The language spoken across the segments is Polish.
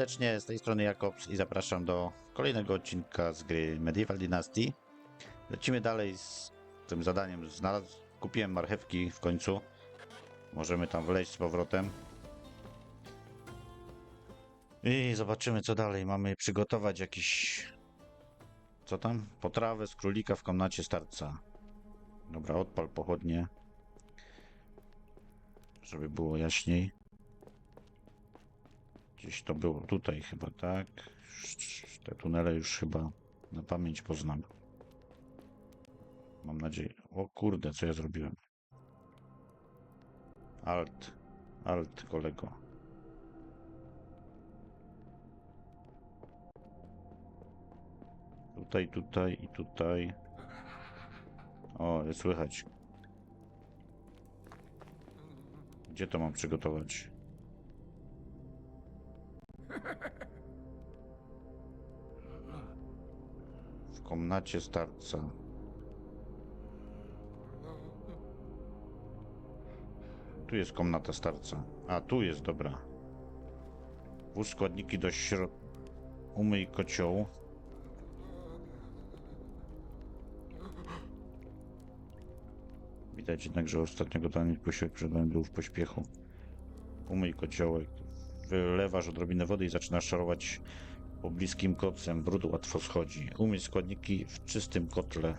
serdecznie, z tej strony Jakobs i zapraszam do kolejnego odcinka z gry Medieval Dynasty. Lecimy dalej z tym zadaniem. Znalazł, kupiłem marchewki w końcu. Możemy tam wleźć z powrotem. I zobaczymy co dalej. Mamy przygotować jakiś... Co tam? Potrawę z królika w komnacie starca. Dobra, odpal pochodnie. Żeby było jaśniej. Gdzieś to było tutaj chyba, tak? Te tunele już chyba na pamięć poznam. Mam nadzieję. O kurde, co ja zrobiłem? Alt. Alt, kolego. Tutaj, tutaj i tutaj. O, słychać. Gdzie to mam przygotować? Komnacie starca. Tu jest komnata starca. A, tu jest, dobra. Włóż składniki do środka. Umyj kocioł. Widać jednak, że ostatnio gotowany posiłek przed był w pośpiechu. Umyj kociołek. Wylewasz odrobinę wody i zaczynasz szarować pobliskim kocem. Brud łatwo schodzi. Umyj składniki w czystym kotle.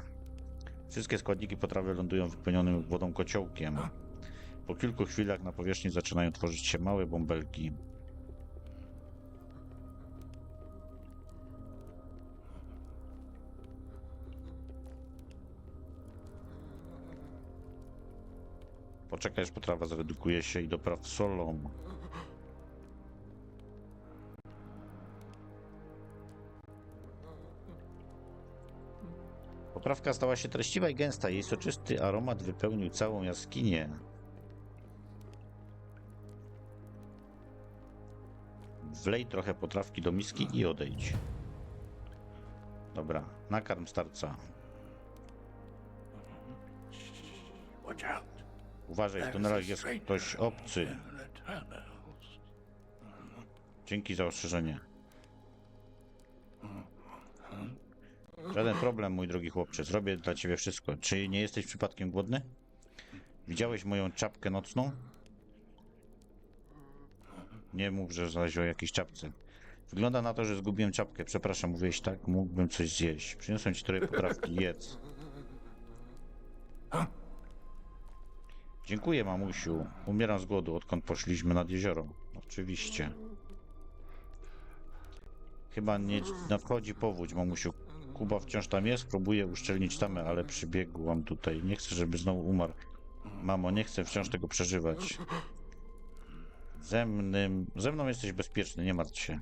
Wszystkie składniki potrawy lądują wypełnionym wodą kociołkiem. Po kilku chwilach na powierzchni zaczynają tworzyć się małe bąbelki. Poczekaj, aż potrawa zredukuje się i dopraw solą. Poprawka stała się treściwa i gęsta. Jej soczysty aromat wypełnił całą jaskinię. Wlej trochę potrawki do miski i odejdź. Dobra, nakarm starca. Uważaj, w tunelach jest ktoś obcy. Dzięki za ostrzeżenie. Żaden problem, mój drogi chłopcze. Zrobię dla ciebie wszystko. Czy nie jesteś przypadkiem głodny? Widziałeś moją czapkę nocną? Nie mów, że zaś o jakiejś czapce. Wygląda na to, że zgubiłem czapkę. Przepraszam, mówiłeś tak? Mógłbym coś zjeść. Przyniosłem ci trochę potrawki. Jedz. Dziękuję, mamusiu. Umieram z głodu, odkąd poszliśmy nad jezioro. Oczywiście. Chyba nie nadchodzi powódź, mamusiu. Kuba wciąż tam jest, próbuje uszczelnić tamę, ale przybiegłam tutaj. Nie chcę, żeby znowu umarł. Mamo, nie chcę wciąż tego przeżywać. Ze mną, ze mną jesteś bezpieczny, nie martw się.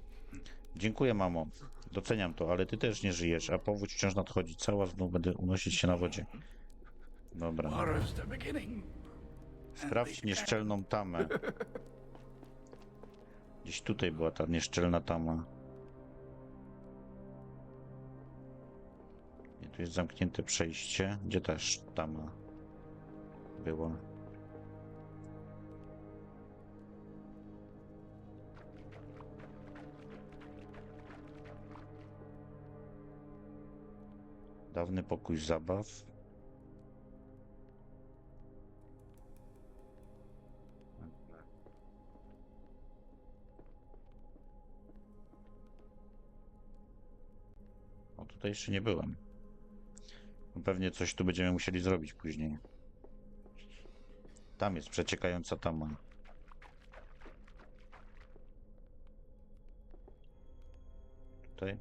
Dziękuję, mamo. Doceniam to, ale ty też nie żyjesz, a powódź wciąż nadchodzi. Cała znów będę unosić się na wodzie. Dobra. Sprawdź nieszczelną tamę. Gdzieś tutaj była ta nieszczelna tama. Tu jest zamknięte przejście. Gdzie też tama była? Dawny pokój zabaw. O, tutaj jeszcze nie byłem. Pewnie coś tu będziemy musieli zrobić później. Tam jest przeciekająca tama. Tutaj.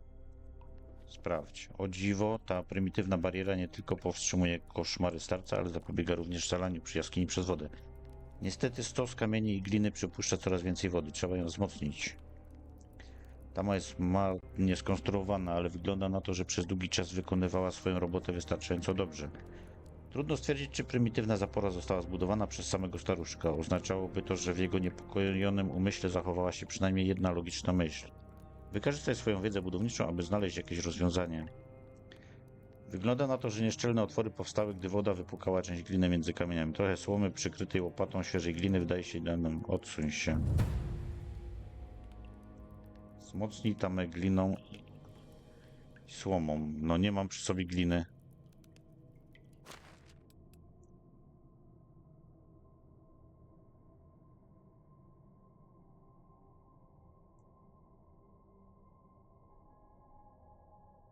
Sprawdź. O dziwo, ta prymitywna bariera nie tylko powstrzymuje koszmary starca, ale zapobiega również zalaniu przy jaskini przez wodę. Niestety stos kamieni i gliny przypuszcza coraz więcej wody. Trzeba ją wzmocnić. Tama jest marnie skonstruowana, ale wygląda na to, że przez długi czas wykonywała swoją robotę wystarczająco dobrze. Trudno stwierdzić, czy prymitywna zapora została zbudowana przez samego staruszka. Oznaczałoby to, że w jego niepokojonym umyśle zachowała się przynajmniej jedna logiczna myśl. Wykorzystaj swoją wiedzę budowniczą, aby znaleźć jakieś rozwiązanie. Wygląda na to, że nieszczelne otwory powstały, gdy woda wypukała część gliny między kamieniami. Trochę słomy przykrytej łopatą świeżej gliny wydaje się idealnym. Odsuń się. Wzmocnij tamę gliną i słomą. No nie mam przy sobie gliny.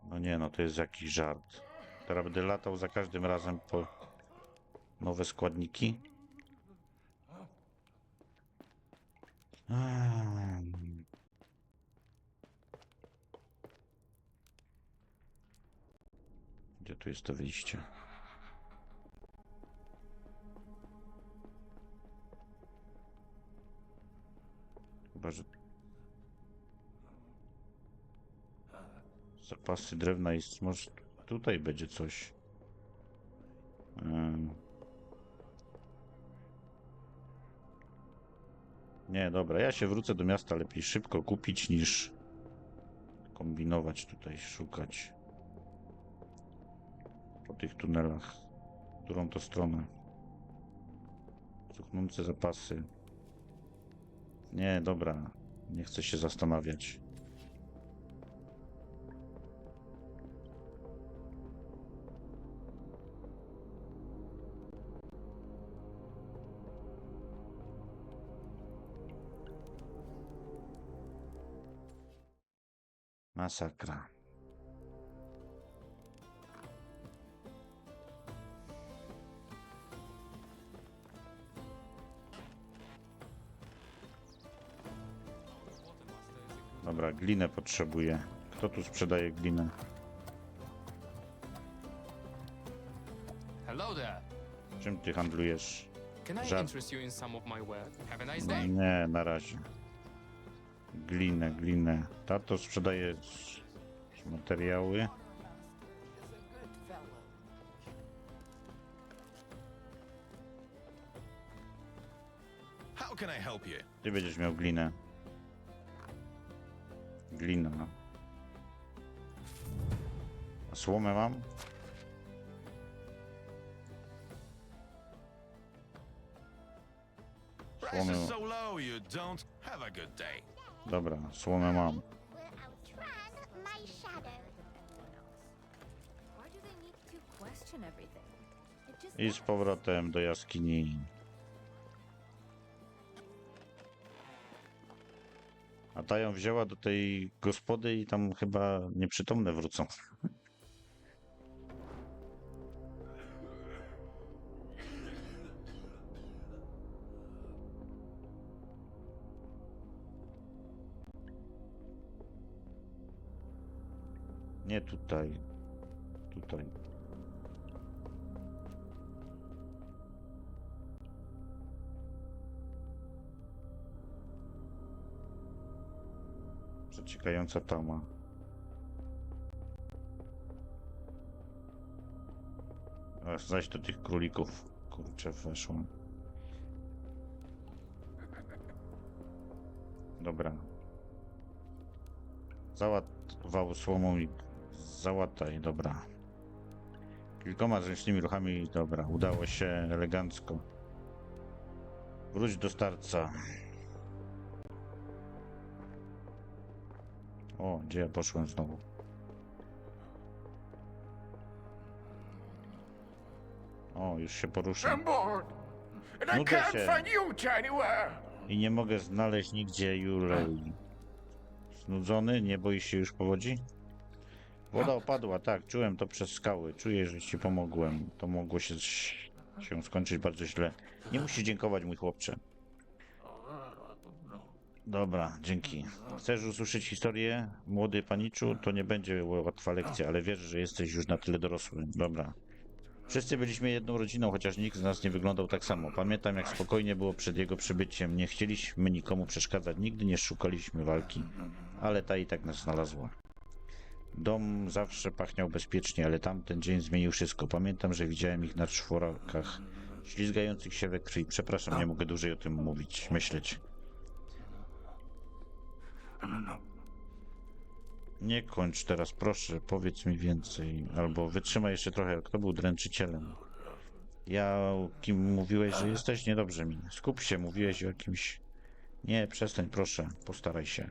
No nie, no to jest jakiś żart. Teraz będę latał za każdym razem po nowe składniki. Gdzie tu jest to wyjście? Chyba, że zapasy drewna jest. Może tutaj będzie coś. Nie, dobra, ja się wrócę do miasta. Lepiej szybko kupić niż kombinować tutaj, szukać po tych tunelach. Którą to stronę? Cuchnące zapasy. Nie, dobra. Nie chcę się zastanawiać. Masakra. Glinę potrzebuję. Kto tu sprzedaje glinę? Hello there. Czym ty handlujesz? Can I Żart. interest you in some of my work? Have a nice day. Nie, na razie. Glinę, glinę. Tato sprzedaje s- materiały. How can I help you? Ty będziesz miał glinę. Glina. A słomę mam? Słomy. is so low you don't have a good day. Dobra, słomę mam. I z powrotem do jaskini. A ta ją wzięła do tej gospody i tam chyba nieprzytomne wrócą. Nie tutaj. Tutaj. Przeciekająca tama. Aż zaś do tych królików. Kurczę, weszłam. Dobra. Załatwał słomą i załataj, dobra. Kilkoma zręcznymi ruchami, dobra, udało się elegancko. Wróć do starca. O, gdzie ja poszłem znowu? O, już się poruszam. Nudzę się. I nie mogę znaleźć nigdzie Julei. Znudzony? Nie boisz się już powodzi? Woda opadła, tak, czułem to przez skały. Czuję, że ci pomogłem. To mogło się, się skończyć bardzo źle. Nie musisz dziękować, mój chłopcze. Dobra, dzięki. Chcesz usłyszeć historię, młody paniczu? To nie będzie łatwa lekcja, ale wiesz, że jesteś już na tyle dorosły. Dobra. Wszyscy byliśmy jedną rodziną, chociaż nikt z nas nie wyglądał tak samo. Pamiętam, jak spokojnie było przed jego przybyciem. Nie chcieliśmy nikomu przeszkadzać, nigdy nie szukaliśmy walki. Ale ta i tak nas znalazła. Dom zawsze pachniał bezpiecznie, ale tamten dzień zmienił wszystko. Pamiętam, że widziałem ich na czworakach, ślizgających się we krwi. Przepraszam, nie mogę dłużej o tym mówić, myśleć. Nie kończ teraz, proszę, powiedz mi więcej. Albo wytrzymaj jeszcze trochę, kto był dręczycielem. Ja, kim mówiłeś, że jesteś? Niedobrze mi. Skup się, mówiłeś o kimś. Nie, przestań, proszę, postaraj się.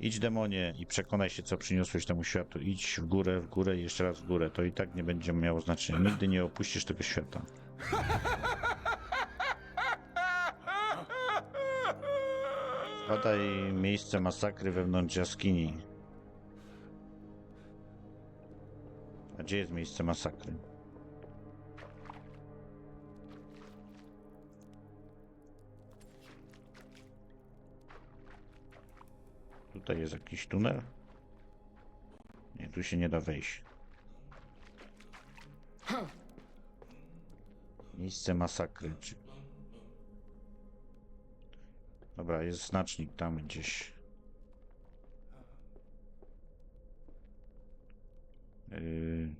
Idź demonie i przekonaj się, co przyniosłeś temu światu. Idź w górę, w górę jeszcze raz w górę. To i tak nie będzie miało znaczenia. Nigdy nie opuścisz tego świata. Badaj miejsce masakry wewnątrz jaskini. A gdzie jest miejsce masakry? Tutaj jest jakiś tunel? Nie, tu się nie da wejść. Miejsce masakry. Czy... Dobra, jest znacznik tam gdzieś. Yy...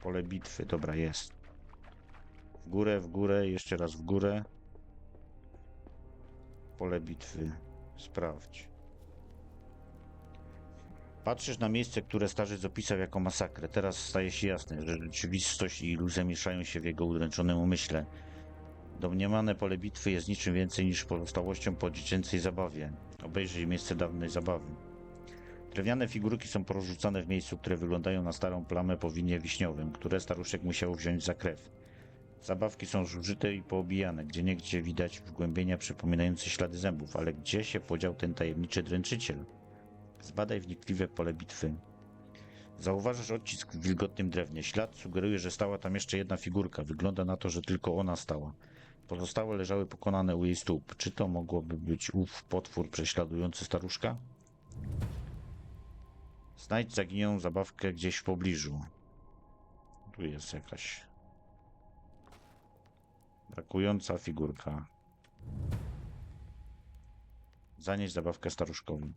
Pole bitwy, dobra, jest. W górę, w górę, jeszcze raz w górę. Pole bitwy. Sprawdź. Patrzysz na miejsce, które starzec opisał jako masakrę. Teraz staje się jasne, że rzeczywistość i iluzja mieszają się w jego udręczonym umyśle. Domniemane pole bitwy jest niczym więcej niż pozostałością po dziecięcej zabawie. Obejrzyj miejsce dawnej zabawy. Drewniane figurki są porozrzucane w miejscu, które wyglądają na starą plamę po winie wiśniowym, które staruszek musiał wziąć za krew. Zabawki są zużyte i poobijane, gdzie niegdzie widać wgłębienia przypominające ślady zębów, ale gdzie się podział ten tajemniczy dręczyciel? Zbadaj wnikliwe pole bitwy. Zauważasz odcisk w wilgotnym drewnie. Ślad sugeruje, że stała tam jeszcze jedna figurka. Wygląda na to, że tylko ona stała. Pozostałe leżały pokonane u jej stóp. Czy to mogłoby być ów potwór prześladujący staruszka? Znajdź zaginioną zabawkę gdzieś w pobliżu. Tu jest jakaś brakująca figurka. Zanieś zabawkę staruszkowi.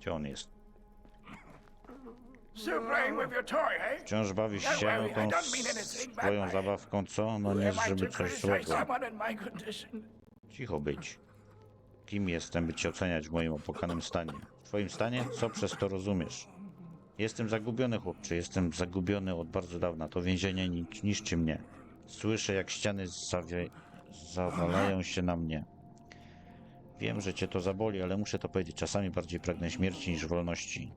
Gdzie on jest? Wciąż bawisz Don't się tą swoją zabawką, co? No nie, żeby coś złego. Cicho być. Kim jestem, by cię oceniać w moim opłakanym stanie? W twoim stanie? Co przez to rozumiesz? Jestem zagubiony, chłopcze. Jestem zagubiony od bardzo dawna. To więzienie ni- niszczy mnie. Słyszę, jak ściany zawie... zawalają się na mnie. Wiem, że cię to zaboli, ale muszę to powiedzieć. Czasami bardziej pragnę śmierci niż wolności.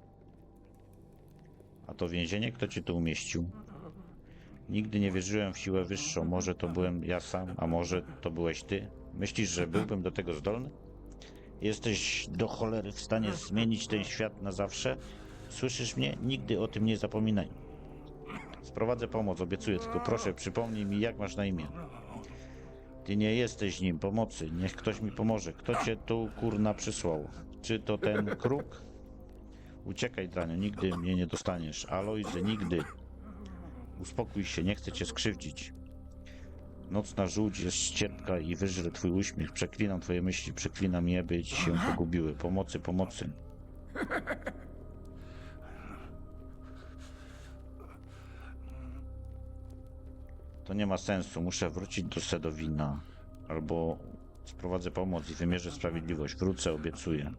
A to więzienie? Kto cię tu umieścił? Nigdy nie wierzyłem w siłę wyższą. Może to byłem ja sam, a może to byłeś ty? Myślisz, że byłbym do tego zdolny? Jesteś do cholery w stanie zmienić ten świat na zawsze? Słyszysz mnie? Nigdy o tym nie zapominaj. Sprowadzę pomoc, obiecuję, tylko proszę, przypomnij mi, jak masz na imię. Ty nie jesteś nim pomocy, niech ktoś mi pomoże. Kto cię tu kurna przysłał? Czy to ten kruk? Uciekaj, Draniu, nigdy mnie nie dostaniesz. Alojzy, nigdy. Uspokój się, nie chcę cię skrzywdzić. Nocna żółć jest ścierpka i wyżre twój uśmiech. Przeklinam twoje myśli, przeklinam je, by ci się pogubiły. Pomocy, pomocy. To nie ma sensu. Muszę wrócić do Sedowina. Albo sprowadzę pomoc i wymierzę sprawiedliwość. Wrócę, obiecuję.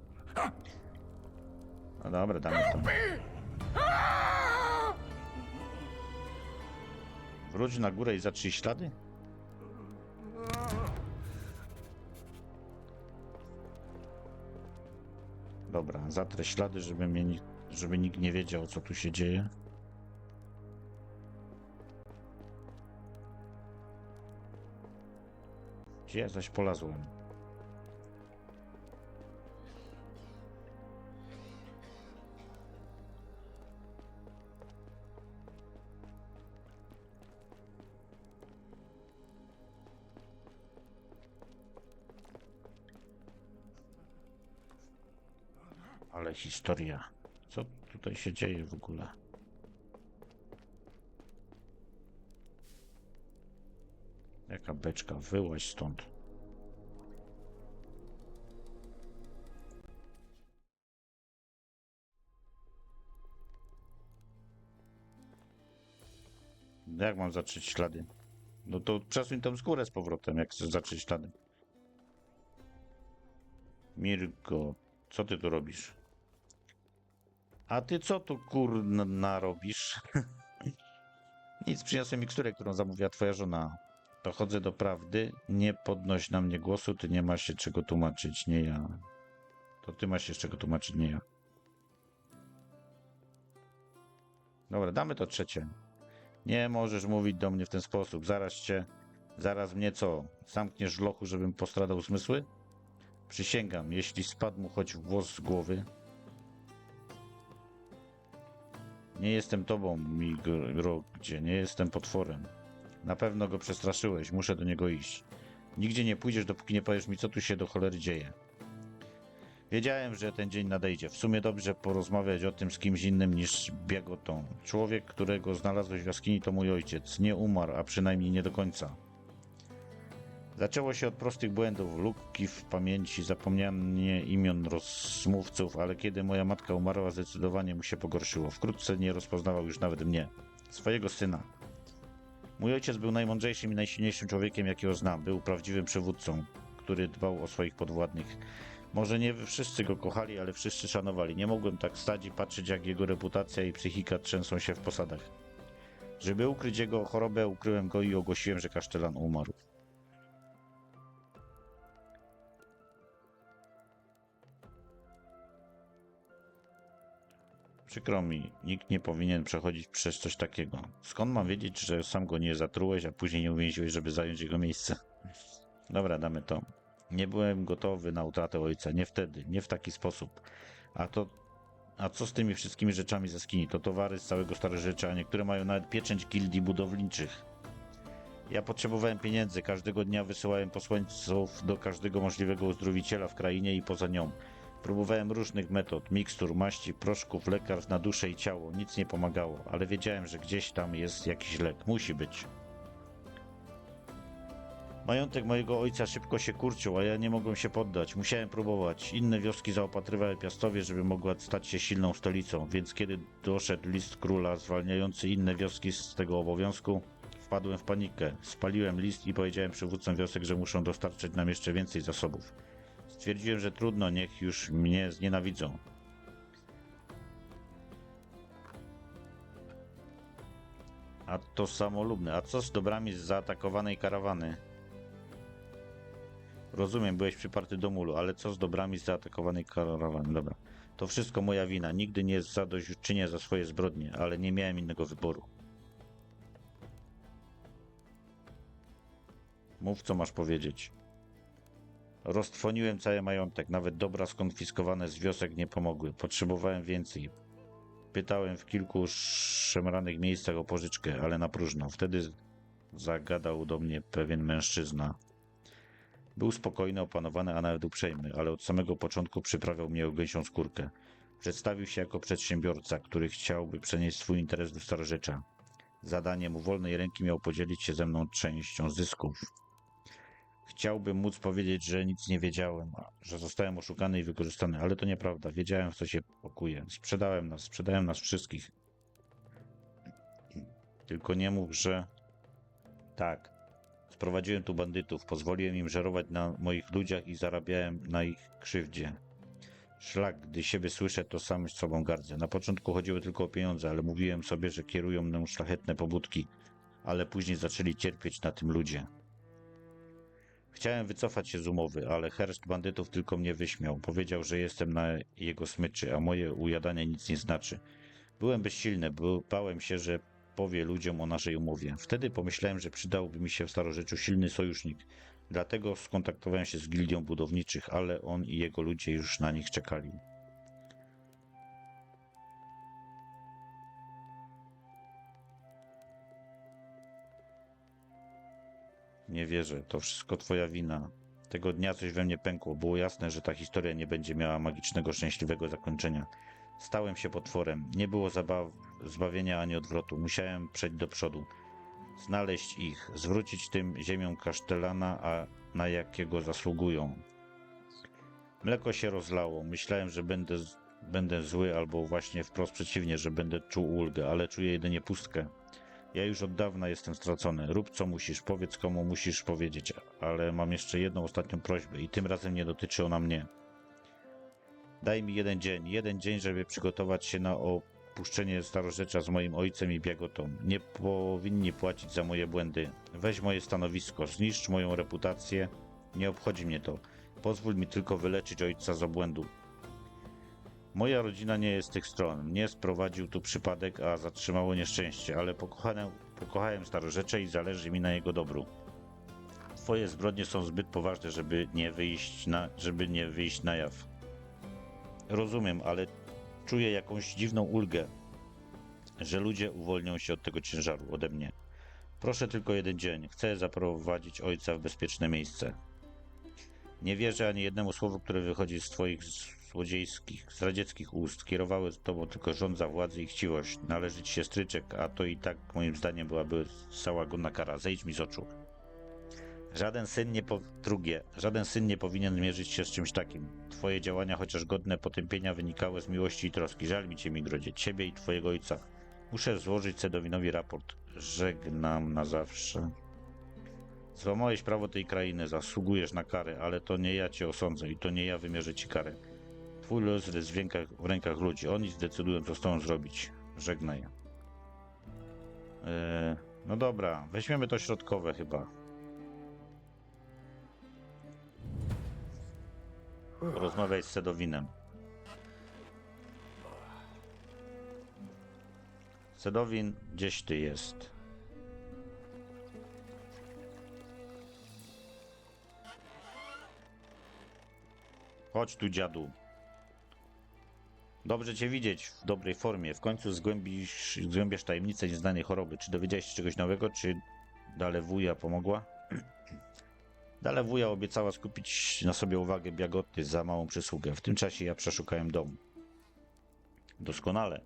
No dobra, damy to. Wróć na górę i zatrzyj ślady? Dobra, zatrę ślady, żeby, mnie, żeby nikt nie wiedział, co tu się dzieje. Gdzie zaś polazłem? Ale historia. Co tutaj się dzieje w ogóle? Jaka beczka? Wyłaź stąd. Jak mam zacząć ślady? No to przesuń tam skórę z powrotem, jak chcesz zacząć ślady. Mirko, co ty tu robisz? A ty co tu kurna robisz? Nic, przyniosłem miksturę, którą zamówiła twoja żona. Dochodzę do prawdy. Nie podnoś na mnie głosu, ty nie masz się czego tłumaczyć, nie ja. To ty masz się czego tłumaczyć, nie ja. Dobra, damy to trzecie. Nie możesz mówić do mnie w ten sposób. Zaraz cię, zaraz mnie co? Zamkniesz lochu, żebym postradał zmysły? Przysięgam, jeśli spadł mu choć włos z głowy. Nie jestem tobą, Migrogdzie, nie jestem potworem. Na pewno go przestraszyłeś, muszę do niego iść. Nigdzie nie pójdziesz, dopóki nie powiesz mi, co tu się do cholery dzieje. Wiedziałem, że ten dzień nadejdzie. W sumie dobrze porozmawiać o tym z kimś innym niż biegotą. Człowiek, którego znalazłeś w jaskini, to mój ojciec. Nie umarł, a przynajmniej nie do końca. Zaczęło się od prostych błędów, luki w pamięci, zapomnianie imion rozmówców, ale kiedy moja matka umarła, zdecydowanie mu się pogorszyło. Wkrótce nie rozpoznawał już nawet mnie, swojego syna. Mój ojciec był najmądrzejszym i najsilniejszym człowiekiem, jakiego znam. Był prawdziwym przywódcą, który dbał o swoich podwładnych. Może nie wszyscy go kochali, ale wszyscy szanowali. Nie mogłem tak stać i patrzeć, jak jego reputacja i psychika trzęsą się w posadach. Żeby ukryć jego chorobę, ukryłem go i ogłosiłem, że kasztelan umarł. Przykro mi, nikt nie powinien przechodzić przez coś takiego. Skąd mam wiedzieć, że sam go nie zatrułeś, a później nie uwięziłeś, żeby zająć jego miejsce? Dobra, damy to. Nie byłem gotowy na utratę ojca. Nie wtedy, nie w taki sposób. A to. A co z tymi wszystkimi rzeczami ze skini? To towary z całego starożytnia, a niektóre mają nawet pieczęć gildii budowniczych. Ja potrzebowałem pieniędzy. Każdego dnia wysyłałem posłańców do każdego możliwego uzdrowiciela w krainie i poza nią. Próbowałem różnych metod, mikstur, maści, proszków, lekarstw na duszę i ciało. Nic nie pomagało, ale wiedziałem, że gdzieś tam jest jakiś lek. Musi być. Majątek mojego ojca szybko się kurczył, a ja nie mogłem się poddać. Musiałem próbować. Inne wioski zaopatrywały Piastowie, żeby mogła stać się silną stolicą, więc kiedy doszedł list króla zwalniający inne wioski z tego obowiązku, wpadłem w panikę. Spaliłem list i powiedziałem przywódcom wiosek, że muszą dostarczyć nam jeszcze więcej zasobów. Stwierdziłem, że trudno, niech już mnie znienawidzą. A to samolubne. A co z dobrami z zaatakowanej karawany? Rozumiem, byłeś przyparty do mulu, ale co z dobrami z zaatakowanej karawany? Dobra. To wszystko moja wina. Nigdy nie zadośćuczynię za swoje zbrodnie, ale nie miałem innego wyboru. Mów, co masz powiedzieć. Roztrwoniłem cały majątek, nawet dobra skonfiskowane z wiosek nie pomogły. Potrzebowałem więcej. Pytałem w kilku szemranych miejscach o pożyczkę, ale na próżno. Wtedy zagadał do mnie pewien mężczyzna. Był spokojny, opanowany, a nawet uprzejmy, ale od samego początku przyprawiał mnie o gęsią skórkę. Przedstawił się jako przedsiębiorca, który chciałby przenieść swój interes do starorzecza. Zadaniem u wolnej ręki miał podzielić się ze mną częścią zysków. Chciałbym móc powiedzieć, że nic nie wiedziałem, że zostałem oszukany i wykorzystany, ale to nieprawda. Wiedziałem, w co się pakuje. Sprzedałem nas, sprzedałem nas wszystkich. Tylko nie mów, że... Tak. Sprowadziłem tu bandytów, pozwoliłem im żerować na moich ludziach i zarabiałem na ich krzywdzie. Szlak, gdy siebie słyszę, to sam z sobą gardzę. Na początku chodziło tylko o pieniądze, ale mówiłem sobie, że kierują mną szlachetne pobudki, ale później zaczęli cierpieć na tym ludzie. Chciałem wycofać się z umowy, ale herszt bandytów tylko mnie wyśmiał. Powiedział, że jestem na jego smyczy, a moje ujadanie nic nie znaczy. Byłem bezsilny, bo bałem się, że powie ludziom o naszej umowie. Wtedy pomyślałem, że przydałby mi się w starożyciu silny sojusznik. Dlatego skontaktowałem się z gildią budowniczych, ale on i jego ludzie już na nich czekali. Nie wierzę, to wszystko twoja wina. Tego dnia coś we mnie pękło. Było jasne, że ta historia nie będzie miała magicznego, szczęśliwego zakończenia. Stałem się potworem. Nie było zabaw, zbawienia ani odwrotu. Musiałem przejść do przodu. Znaleźć ich, zwrócić tym ziemią kasztelana, a na jakiego zasługują. Mleko się rozlało. Myślałem, że będę, będę zły, albo właśnie wprost przeciwnie, że będę czuł ulgę, ale czuję jedynie pustkę. Ja już od dawna jestem stracony. Rób co musisz, powiedz komu musisz powiedzieć, ale mam jeszcze jedną ostatnią prośbę i tym razem nie dotyczy ona mnie. Daj mi jeden dzień, jeden dzień, żeby przygotować się na opuszczenie starorzecza z moim ojcem i biagotą. Nie powinni płacić za moje błędy. Weź moje stanowisko, zniszcz moją reputację. Nie obchodzi mnie to. Pozwól mi tylko wyleczyć ojca z obłędu. Moja rodzina nie jest z tych stron. Mnie sprowadził tu przypadek, a zatrzymało nieszczęście, ale pokochałem, pokochałem starorzecze i zależy mi na jego dobru. Twoje zbrodnie są zbyt poważne, żeby nie wyjść na, żeby nie wyjść na jaw. Rozumiem, ale czuję jakąś dziwną ulgę, że ludzie uwolnią się od tego ciężaru ode mnie. Proszę tylko jeden dzień. Chcę zaprowadzić ojca w bezpieczne miejsce. Nie wierzę ani jednemu słowu, które wychodzi z twoich złodziejskich, zdradzieckich ust. Kierowały z tobą tylko żądza władzy i chciwość. Należy ci się stryczek, a to i tak moim zdaniem byłaby cała godna kara. Zejdź mi z oczu. Żaden syn nie po... drugie, żaden syn nie powinien mierzyć się z czymś takim. Twoje działania, chociaż godne potępienia, wynikały z miłości i troski. Żal mi cię, Migrodzie, ciebie i twojego ojca. Muszę złożyć Sedowinowi raport. Żegnam na zawsze. Złamałeś prawo tej krainy, zasługujesz na karę, ale to nie ja cię osądzę i to nie ja wymierzę ci karę. Twój los jest w rękach, w rękach ludzi. Oni zdecydują, co z tobą zrobić. Żegnaj. Eee, no dobra, weźmiemy to środkowe chyba. Rozmawiaj z Sedowinem. Sedowin, gdzieś ty jest. Chodź tu, dziadu. Dobrze cię widzieć w dobrej formie. W końcu zgłębiasz tajemnicę nieznanej choroby. Czy dowiedziałeś się czegoś nowego, czy Dalewuja pomogła? Dalewuja obiecała skupić na sobie uwagę Biagoty za małą przysługę. W tym czasie ja przeszukałem dom. Doskonale.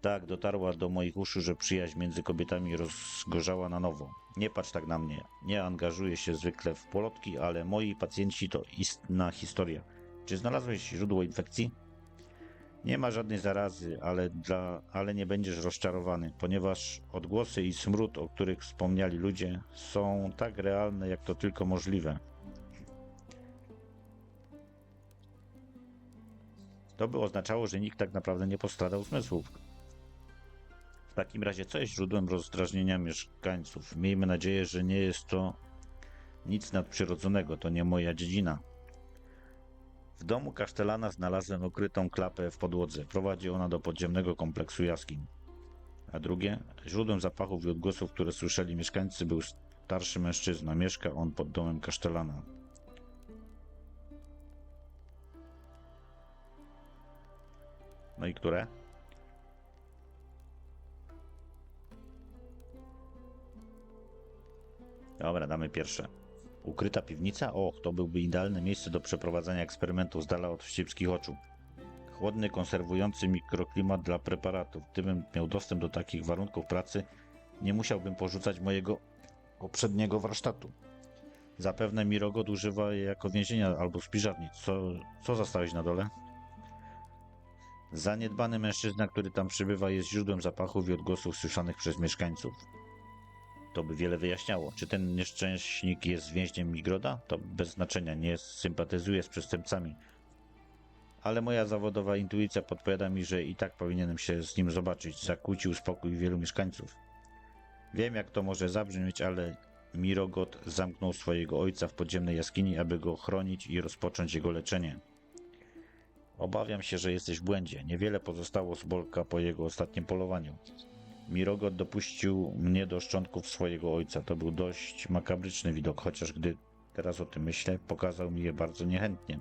Tak, dotarła do moich uszu, że przyjaźń między kobietami rozgorzała na nowo. Nie patrz tak na mnie. Nie angażuję się zwykle w polotki, ale moi pacjenci to istna historia. Czy znalazłeś źródło infekcji? Nie ma żadnej zarazy, ale, dla, ale nie będziesz rozczarowany, ponieważ odgłosy i smród, o których wspomniali ludzie, są tak realne, jak to tylko możliwe. To by oznaczało, że nikt tak naprawdę nie postradał zmysłów. W takim razie, co jest źródłem rozdrażnienia mieszkańców? Miejmy nadzieję, że nie jest to nic nadprzyrodzonego, to nie moja dziedzina. W domu kasztelana znalazłem ukrytą klapę w podłodze. Prowadzi ona do podziemnego kompleksu jaskiń. A drugie, źródłem zapachów i odgłosów, które słyszeli mieszkańcy, był starszy mężczyzna. Mieszka on pod domem kasztelana. No i które? Dobra, damy pierwsze. Ukryta piwnica? Och, to byłby idealne miejsce do przeprowadzania eksperymentów z dala od wścibskich oczu. Chłodny, konserwujący mikroklimat dla preparatów. Gdybym miał dostęp do takich warunków pracy, nie musiałbym porzucać mojego poprzedniego warsztatu. Zapewne Mirogot używa je jako więzienia albo spiżarni. Co, co zastałeś na dole? Zaniedbany mężczyzna, który tam przybywa, jest źródłem zapachów i odgłosów słyszanych przez mieszkańców. To by wiele wyjaśniało. Czy ten nieszczęśnik jest więźniem Migroda? To bez znaczenia, nie sympatyzuje z przestępcami. Ale moja zawodowa intuicja podpowiada mi, że i tak powinienem się z nim zobaczyć. Zakłócił spokój wielu mieszkańców. Wiem, jak to może zabrzmieć, ale Mirogot zamknął swojego ojca w podziemnej jaskini, aby go chronić i rozpocząć jego leczenie. Obawiam się, że jesteś w błędzie. Niewiele pozostało z Bolka po jego ostatnim polowaniu. Mirogot dopuścił mnie do szczątków swojego ojca. To był dość makabryczny widok, chociaż gdy teraz o tym myślę, pokazał mi je bardzo niechętnie.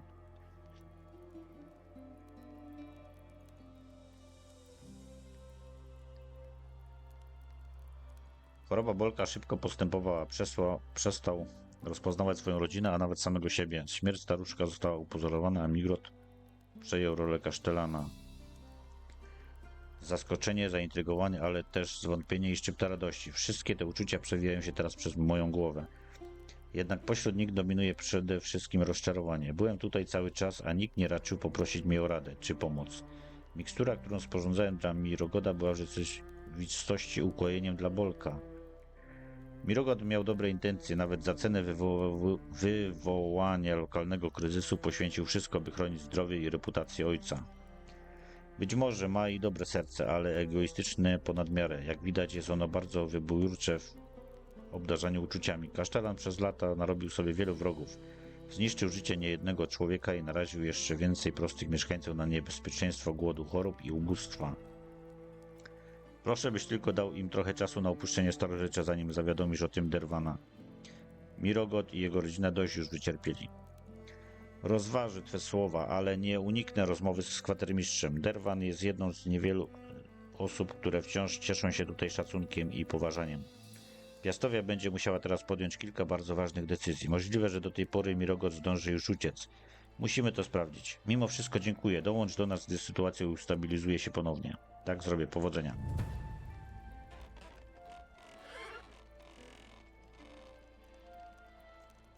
Choroba Bolka szybko postępowała. Przesła, przestał rozpoznawać swoją rodzinę, a nawet samego siebie. Śmierć staruszka została upozorowana, a Migrot przejął rolę kasztelana. Zaskoczenie, zaintrygowanie, ale też zwątpienie i szczypta radości. Wszystkie te uczucia przewijają się teraz przez moją głowę. Jednak pośród nich dominuje przede wszystkim rozczarowanie. Byłem tutaj cały czas, a nikt nie raczył poprosić mnie o radę czy pomoc. Mikstura, którą sporządzałem dla Mirogoda była w rzeczywistości dla Bolka. Mirogot miał dobre intencje, nawet za cenę wywo- wywołania lokalnego kryzysu poświęcił wszystko, by chronić zdrowie i reputację ojca. Być może ma i dobre serce, ale egoistyczne ponad miarę. Jak widać, jest ono bardzo wybójcze w obdarzaniu uczuciami. Kasztelan przez lata narobił sobie wielu wrogów. Zniszczył życie niejednego człowieka i naraził jeszcze więcej prostych mieszkańców na niebezpieczeństwo głodu, chorób i ubóstwa. Proszę, byś tylko dał im trochę czasu na opuszczenie starożycia, zanim zawiadomisz o tym Derwana. Mirogot i jego rodzina dość już wycierpieli. Rozważy twe słowa, ale nie uniknę rozmowy z kwatermistrzem. Derwan jest jedną z niewielu osób, które wciąż cieszą się tutaj szacunkiem i poważaniem. Piastowia będzie musiała teraz podjąć kilka bardzo ważnych decyzji. Możliwe, że do tej pory Mirogot zdąży już uciec. Musimy to sprawdzić. Mimo wszystko dziękuję. Dołącz do nas, gdy sytuacja ustabilizuje się ponownie. Tak zrobię. Powodzenia.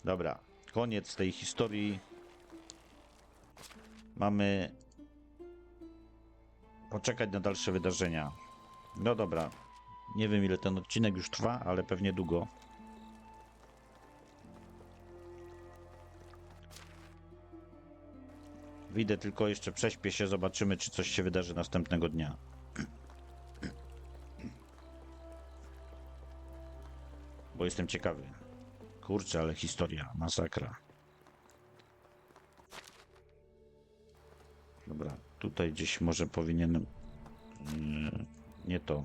Dobra, koniec tej historii. Mamy poczekać na dalsze wydarzenia. No dobra, nie wiem ile ten odcinek już trwa, ale pewnie długo. Wyjdę tylko jeszcze, prześpię się, zobaczymy czy coś się wydarzy następnego dnia. Bo jestem ciekawy. Kurczę, ale historia, masakra. Dobra, tutaj gdzieś może powinienem... Yy, nie to.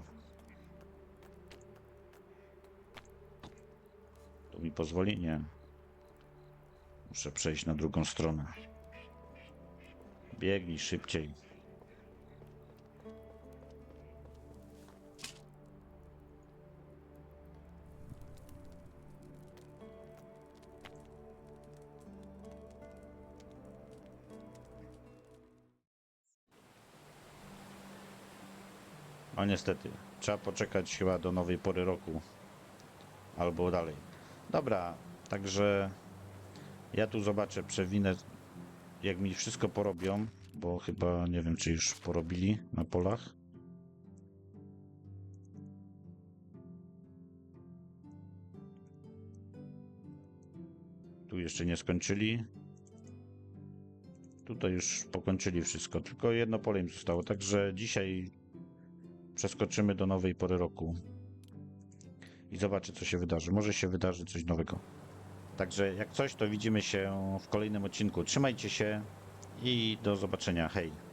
To mi pozwoli? Nie. Muszę przejść na drugą stronę. Biegnij szybciej. No niestety, trzeba poczekać chyba do nowej pory roku. Albo dalej. Dobra, także ja tu zobaczę, przewinę jak mi wszystko porobią, bo chyba nie wiem, czy już porobili na polach. Tu jeszcze nie skończyli. Tutaj już pokończyli wszystko, tylko jedno pole im zostało, także dzisiaj przeskoczymy do nowej pory roku i zobaczę, co się wydarzy. Może się wydarzy coś nowego. Także jak coś, to widzimy się w kolejnym odcinku. Trzymajcie się i do zobaczenia. Hej!